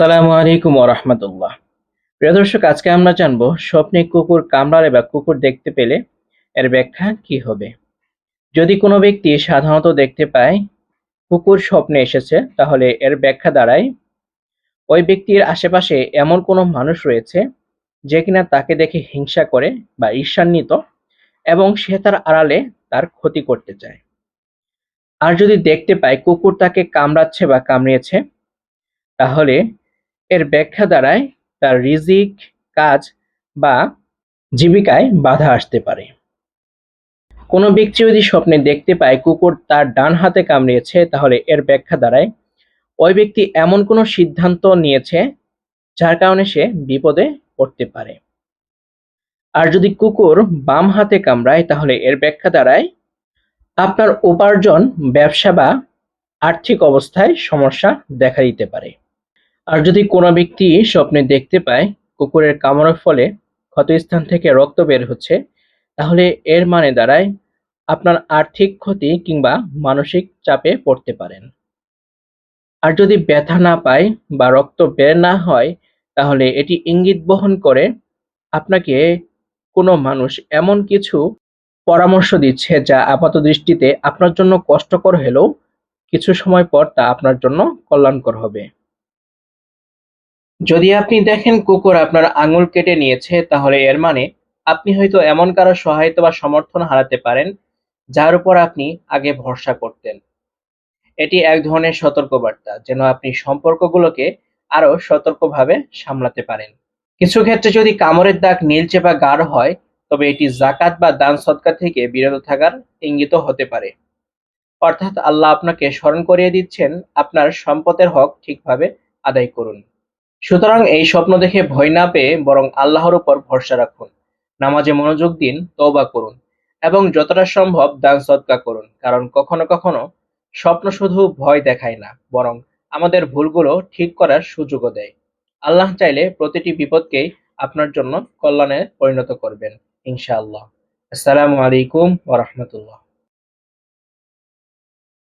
আসসালামু আলাইকুম ওরহমতুল্লাহ প্রিয় দর্শক, আজকে আমরা জানব স্বপ্নে কুকুর কামড়ালে বা কুকুর দেখতে পেলে এর ব্যাখ্যা কি হবে? যদি কোনো ব্যক্তি সাধারণত দেখতে পায় কুকুর স্বপ্নে এসেছে, তাহলে এর ব্যাখ্যা দাঁড়ায় ওই ব্যক্তির আশেপাশে এমন কোনো মানুষ রয়েছে যে কিনা তাকে দেখে হিংসা করে বা ঈর্ষান্বিত এবং সে তার আড়ালে তার ক্ষতি করতে চায়। আর যদি দেখতে পায় কুকুর তাকে কামড়াচ্ছে বা কামড়িয়েছে, তাহলে এর ব্যাখ্যা দ্বারায় তার রিজিক, কাজ বা জীবিকায় বাধা আসতে পারে। কোনো ব্যক্তি যদি স্বপ্নে দেখতে পায় কুকুর তার ডান হাতে কামড়িয়েছে, তাহলে এর ব্যাখ্যা দ্বারায় ওই ব্যক্তি এমন কোনো সিদ্ধান্ত নিয়েছে যার কারণে সে বিপদে পড়তে পারে। আর যদি কুকুর বাম হাতে কামড়ায়, তাহলে এর ব্যাখ্যা দ্বারায় আপনার উপার্জন, ব্যবসা বা আর্থিক অবস্থায় সমস্যা দেখা দিতে পারে। আর যদি কোনো ব্যক্তি স্বপ্নে দেখতে পায়, কুকুরের কামড়ের ফলে ক্ষতস্থান থেকে রক্ত বের হচ্ছে, তাহলে এর মানে দাঁড়ায় আপনার আর্থিক ক্ষতি কিংবা মানসিক চাপে পড়তে পারেন। আর যদি ব্যথা না পায় বা রক্ত বের না হয়, তাহলে এটি ইঙ্গিত বহন করে আপনাকে কোনো মানুষ এমন কিছু পরামর্শ দিচ্ছে যা আপাত দৃষ্টিতে আপনার জন্য কষ্টকর হলেও কিছু সময় পর তা আপনার জন্য কল্যাণকর হবে। যদি আপনি দেখেন কুকুর আপনার আঙুল কেটে নিয়েছে, তাহলে এর মানে আপনি হয়তো এমন কারও সহায়তা বা সমর্থন হারাতে পারেন, যার উপর আপনি আগে ভরসা করতেন। এটি এক ধরনের সতর্কবার্তা, যেন আপনি সম্পর্কগুলোকে আরও সতর্কভাবে সামলাতে পারেন। কিছু ক্ষেত্রে যদি কামড়ের দাগ নীলচে বা গাঢ় হয়, তবে এটি জাকাত বা দান সৎকার থেকে বিরত থাকার ইঙ্গিত হতে পারে। অর্থাৎ আল্লাহ আপনাকে স্মরণ করিয়ে দিচ্ছেন, আপনার সম্পদের হক ঠিকভাবে আদায় করুন। সুতরাং এই স্বপ্ন দেখে ভয় না পেয়ে বরং আল্লাহর উপর ভরসা রাখুন। নামাজে মনোযোগ দিন, তওবা করুন এবং যতটা সম্ভব দান সৎকা করুন, কারণ কখনো কখনো স্বপ্ন শুধু ভয় দেখায় না, বরং আমাদের ভুলগুলো ঠিক করার সুযোগও দেয়। আল্লাহ চাইলে প্রতিটি বিপদকেই আপনার জন্য কল্যাণে পরিণত করবেন, ইনশাআল্লাহ। আসসালামু আলাইকুম ওয়া রাহমাতুল্লাহ।